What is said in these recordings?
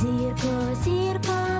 Zirpo, zirpo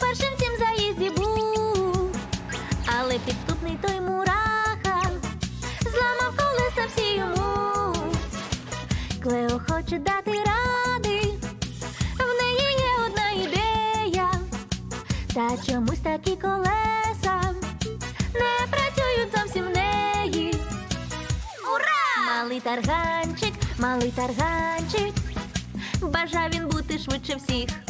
першим цім заїзді був, але підступний той мураха зламав колеса всі йому. Клео хоче дати ради, в неї є одна ідея, та чомусь такі колеса не працюють зовсім в неї. Ура! Малий тарганчик, малий тарганчик, бажав він бути швидше всіх.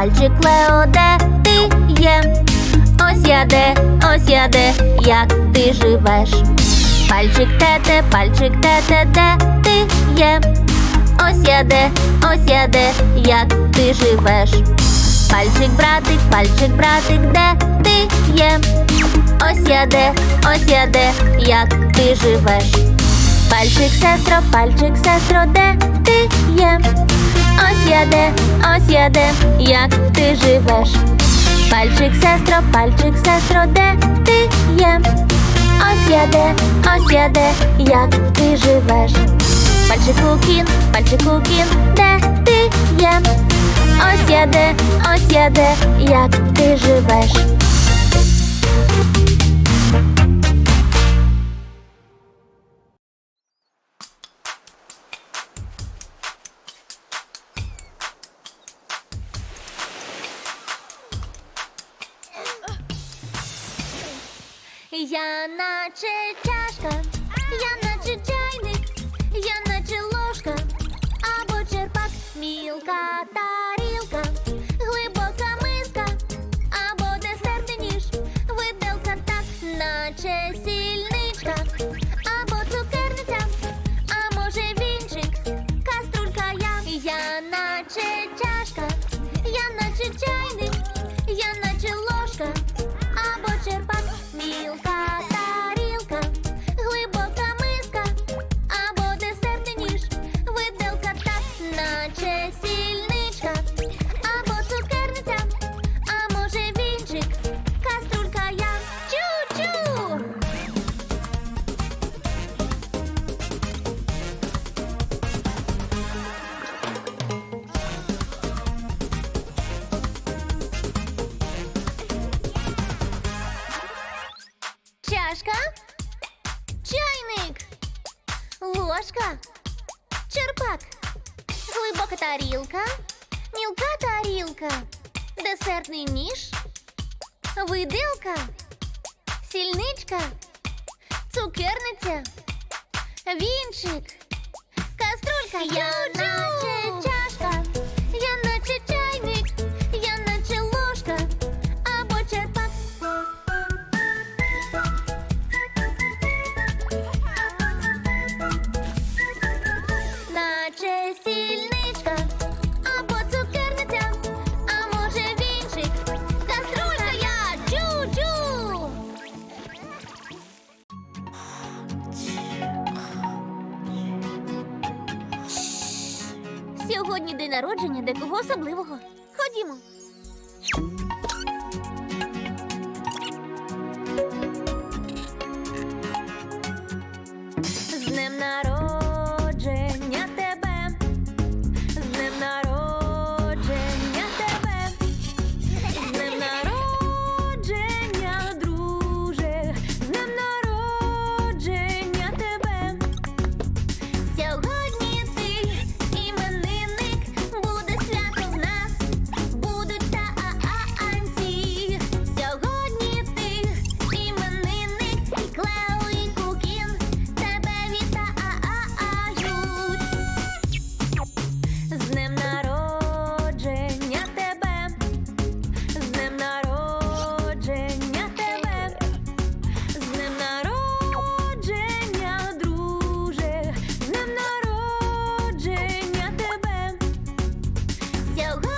пальчик Лео, де ти є? Ось я де, ось я де, як ти живеш. Пальчик тете, пальчик тете, де ти є? Ось я де, ось я де, як ти живеш. Пальчик братик, пальчик братик, де ти є? Ось я де, ось я де, як ти живеш. Пальчик сестро, пальчик сестро, де ти є? Ось я де, ось я де, як ти живеш. Пальчик сестро, пальчик сестро, де ти є? Ось я де, ось я де, як ти живеш. Пальчику кін, пальчику кін, де ти є? Ось я де, ось я де, як ти живеш. Jana czy czaszka? Jana czy czajny? Десертний ніж, виделка, сільничка, цукерниця, вінчик, каструлька, я народження декого особливого. Ходімо. З днем народження so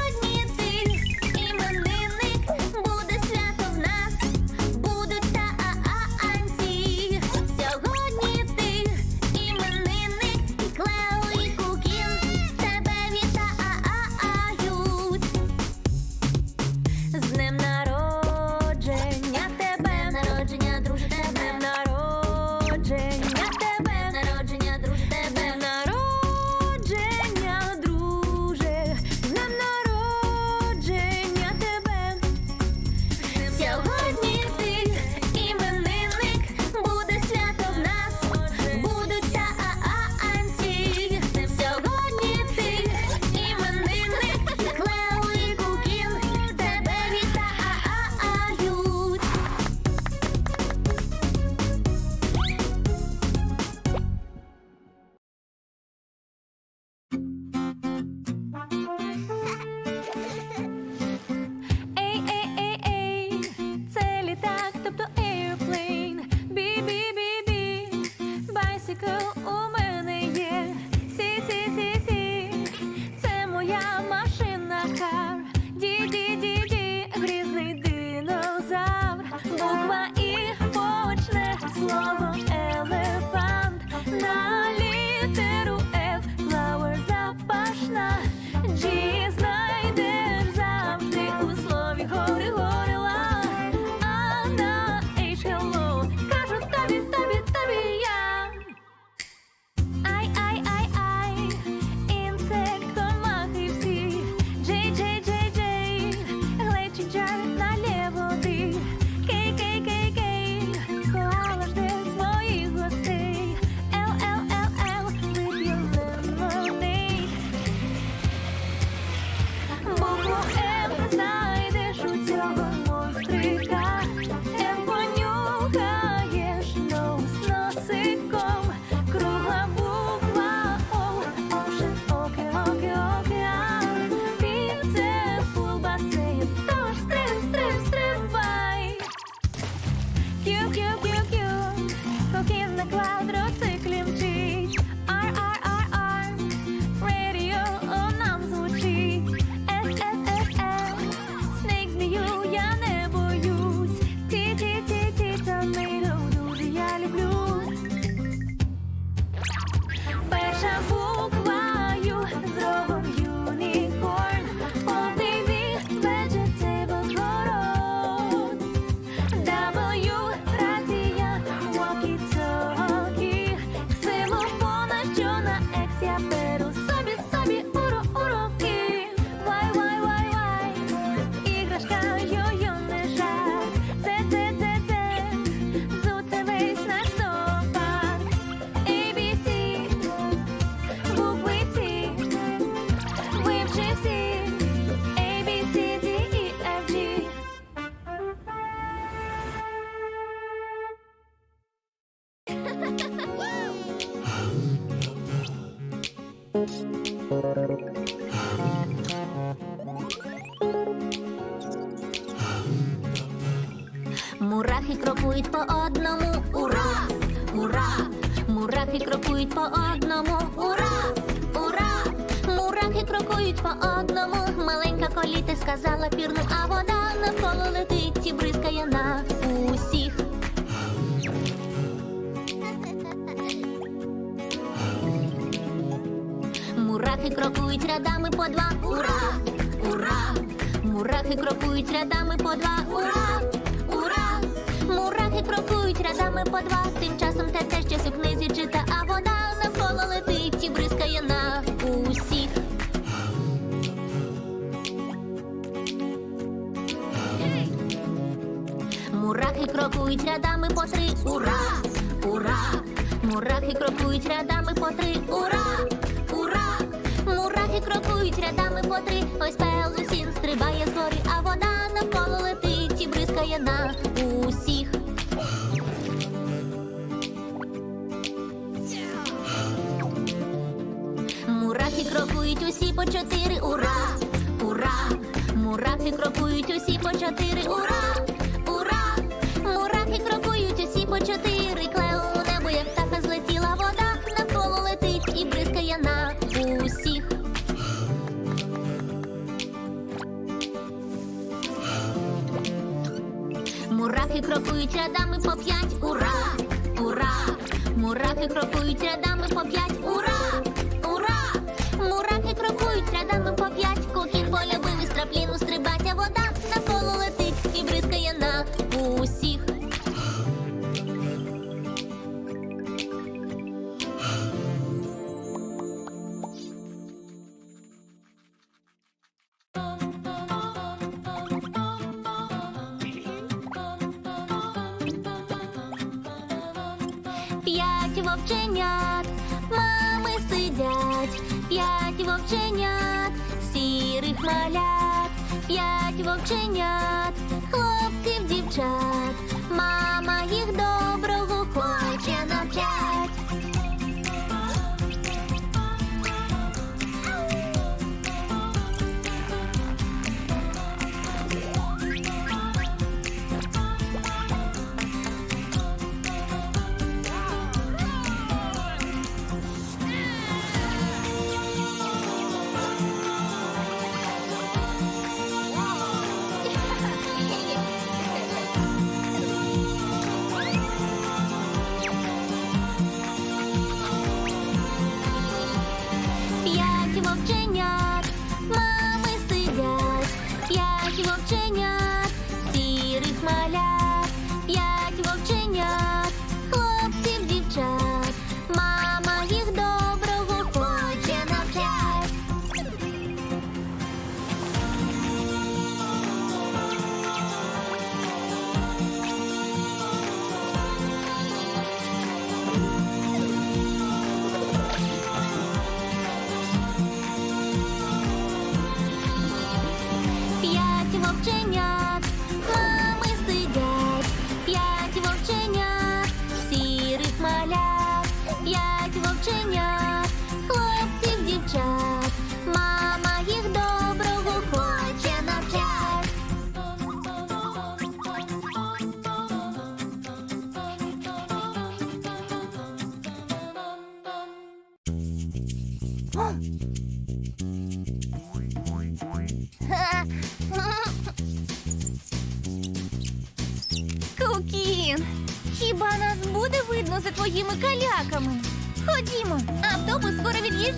крокують по одному, ура! Ура! Мурахи крокують по одному, ура! Ура! Мурахи крокують по одному. Маленька коліти сказала пірну, а вода навколо летить і бризкає на усіх. Мурахи крокують рядами по два, ура! Ура! Мурахи крокують рядами по два, ура! Крокують по два. Тим часом те те щось у книзі чита, а вода навколо летить і бризкає на усіх. Мурахи крокують рядами по три, ура! Ура! Мурахи крокують рядами по три, ура! Ура! Мурахи крокують рядами по три. Ось пелусін стрибає згори, а вода навколо летить і бризкає на крокують усі по чотири, ура! Ура! Мурахи крокують усі по чотири, ура! Ура! Мурахи крокують усі по чотири. Клео у небо, як птаха злетіла вода, навколо летить і бризкає на усіх. Мурахи крокують рядами по п'ять, ура! Ура! Мурахи крокують рядами Мурахи 这样。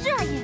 是啊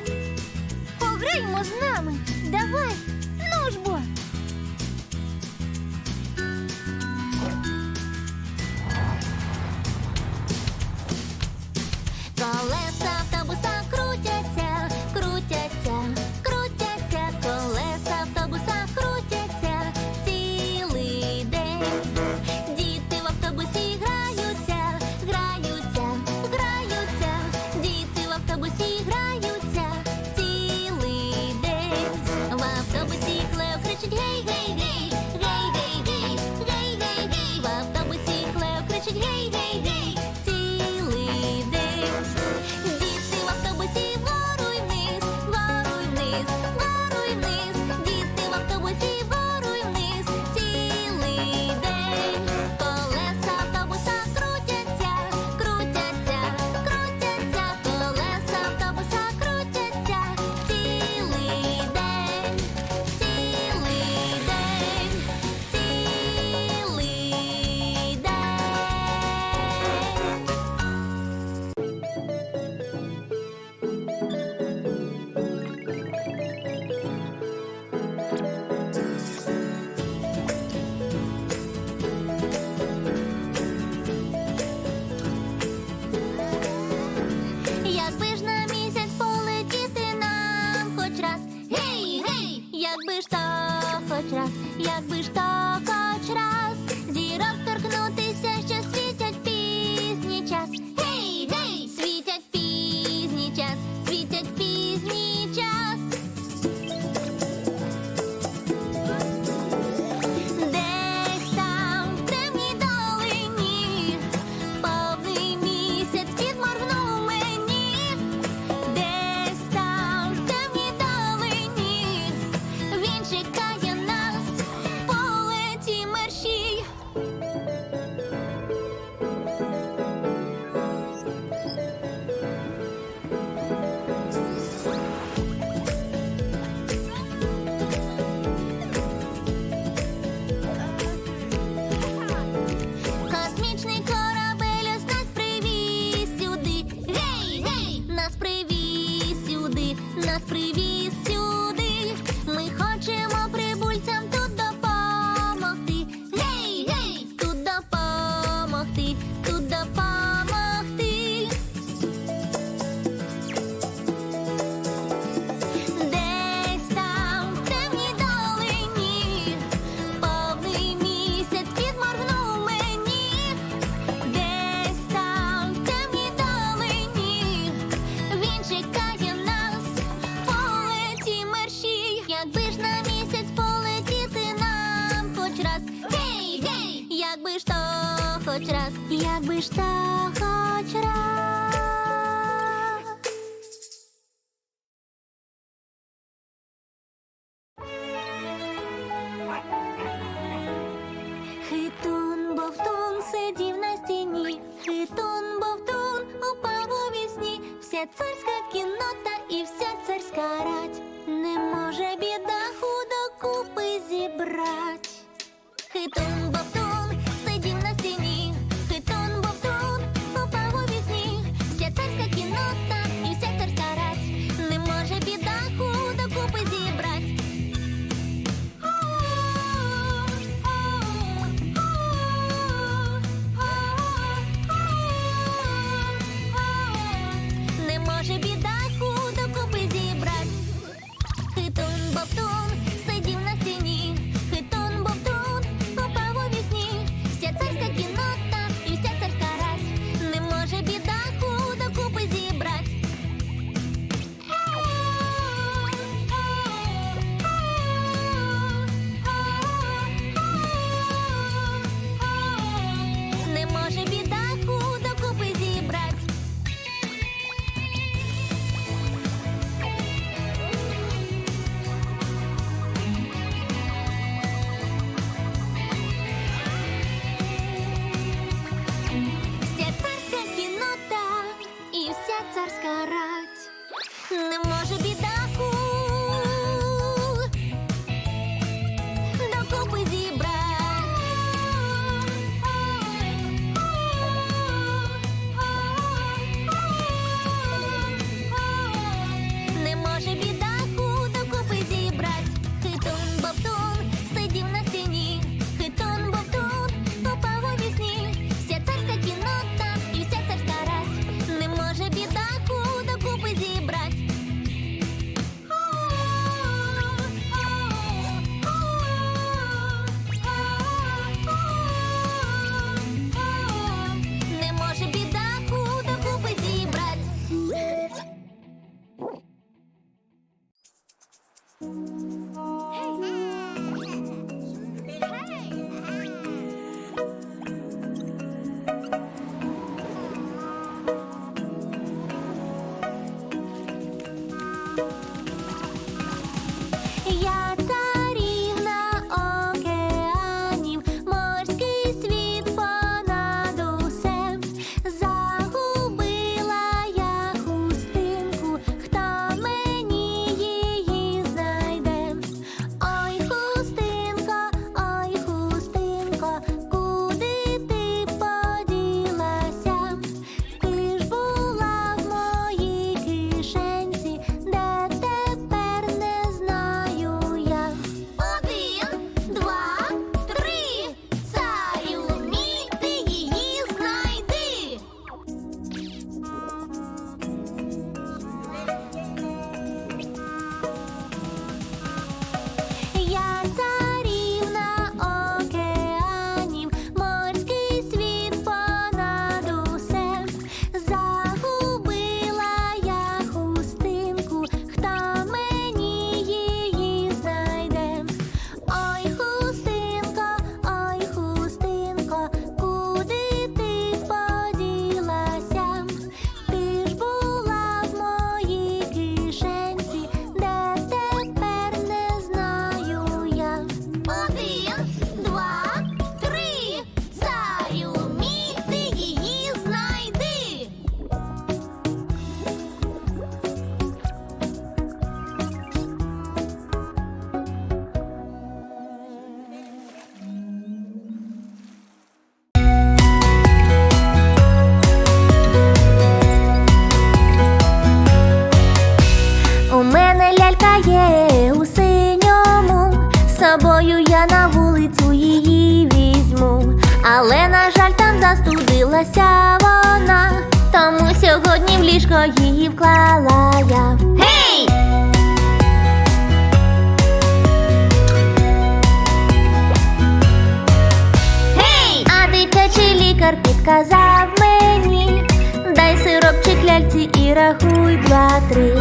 два-три.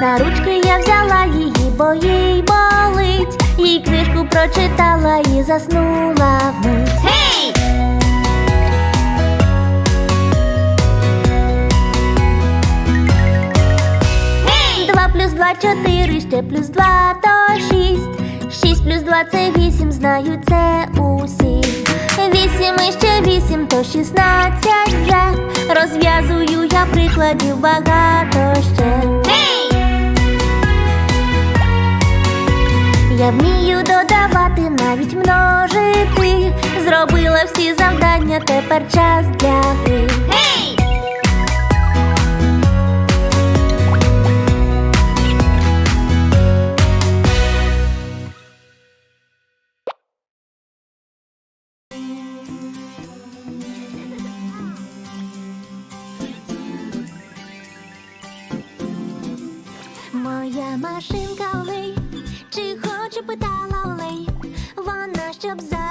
На ручки я взяла її, бо їй болить. Їй книжку прочитала і заснула вмить. Гей! Два плюс два чотири, ще плюс два то шість. Шість плюс два це вісім, знаю це усі. Вісім і ще вісім, то шістнадцять вже Розв'язую я прикладів багато ще. Hey! Я вмію додавати, навіть множити. Зробила всі завдання, тепер час для гри. Hey! машинка Лей, чи хоче питала Лей, вона щоб за.